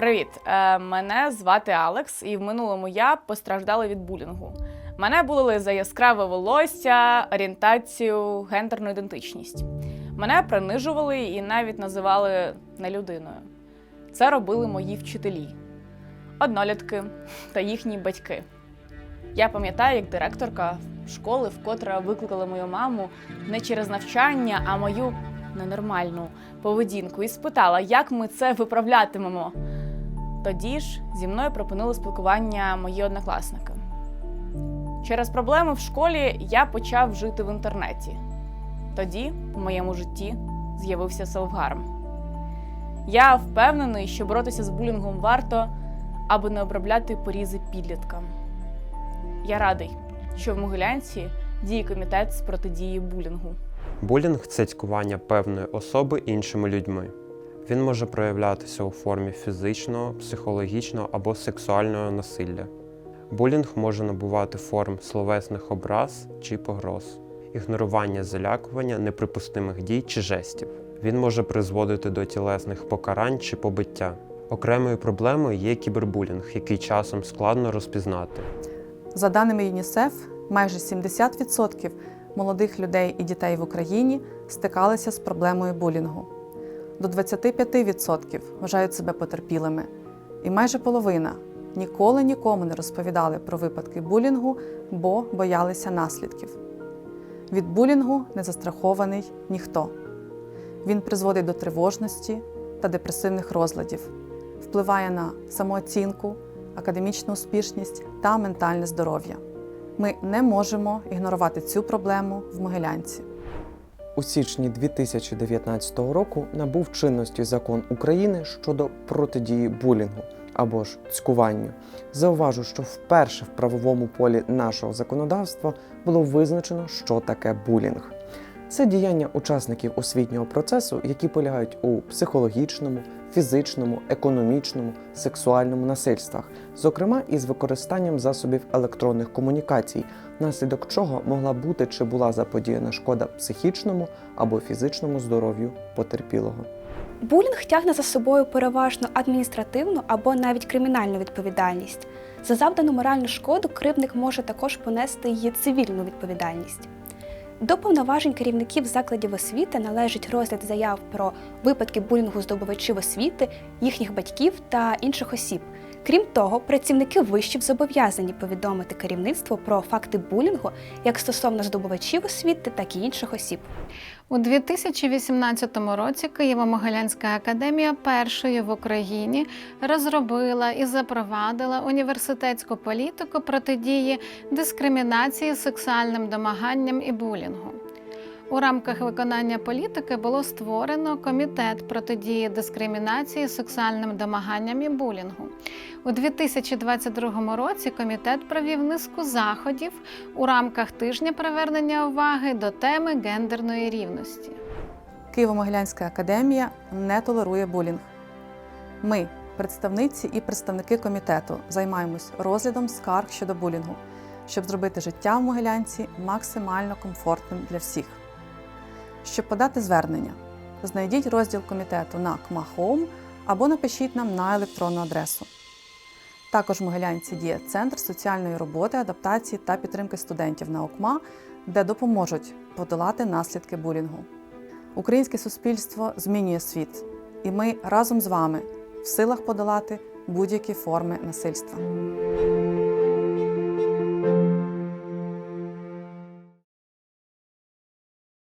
Привіт, Е, мене звати Алекс, і в минулому я постраждала від булінгу. Мене булили за яскраве волосся, орієнтацію, гендерну ідентичність. Мене принижували і навіть називали не людиною. Це робили мої вчителі, однолітки та їхні батьки. Я пам'ятаю, як директорка школи вкотре викликала мою маму не через навчання, а мою ненормальну поведінку і спитала, як ми це виправлятимемо. Тоді ж зі мною припинили спілкування мої однокласники. Через проблеми в школі я почав жити в інтернеті. Тоді в моєму житті з'явився селфгарм. Я впевнений, що боротися з булінгом варто, аби не обробляти порізи підліткам. Я радий, що в Могилянці діє комітет з протидії булінгу. Булінг це цькування певної особи іншими людьми. Він може проявлятися у формі фізичного, психологічного або сексуального насилля. Булінг може набувати форм словесних образ чи погроз, ігнорування залякування неприпустимих дій чи жестів. Він може призводити до тілесних покарань чи побиття. Окремою проблемою є кібербулінг, який часом складно розпізнати. За даними ЮНІСЕФ, майже 70% молодих людей і дітей в Україні стикалися з проблемою булінгу. До 25% вважають себе потерпілими, і майже половина ніколи нікому не розповідали про випадки булінгу, бо боялися наслідків. Від булінгу не застрахований ніхто. Він призводить до тривожності та депресивних розладів, впливає на самооцінку, академічну успішність та ментальне здоров'я. Ми не можемо ігнорувати цю проблему в Могилянці. У січні 2019 року набув чинності закон України щодо протидії булінгу або ж цькуванню. Зауважу, що вперше в правовому полі нашого законодавства було визначено, що таке булінг. Це діяння учасників освітнього процесу, які полягають у психологічному, фізичному, економічному, сексуальному насильствах, зокрема із використанням засобів електронних комунікацій, наслідок чого могла бути чи була заподіяна шкода психічному або фізичному здоров'ю потерпілого. Булінг тягне за собою переважно адміністративну або навіть кримінальну відповідальність. За завдану моральну шкоду кривдник може також понести її цивільну відповідальність. До повноважень керівників закладів освіти належить розгляд заяв про випадки булінгу здобувачів освіти, їхніх батьків та інших осіб. Крім того, працівники вишів зобов'язані повідомити керівництво про факти булінгу як стосовно здобувачів освіти, так і інших осіб. У 2018 році Києво-Могилянська академія першою в Україні розробила і запровадила університетську політику протидії дискримінації, сексуальним домаганням і булінгу. У рамках виконання політики було створено комітет протидії дискримінації, сексуальним домаганням і булінгу. У 2022 році комітет провів низку заходів у рамках тижня привернення уваги до теми гендерної рівності. Києво-Могилянська академія не толерує булінг. Ми, представниці і представники комітету, займаємось розглядом скарг щодо булінгу, щоб зробити життя в Могилянці максимально комфортним для всіх. Щоб подати звернення, знайдіть розділ комітету на КМАХОМ або напишіть нам на електронну адресу. Також в Могилянці діє Центр соціальної роботи, адаптації та підтримки студентів на ОКМА, де допоможуть подолати наслідки булінгу. Українське суспільство змінює світ, і ми разом з вами в силах подолати будь-які форми насильства.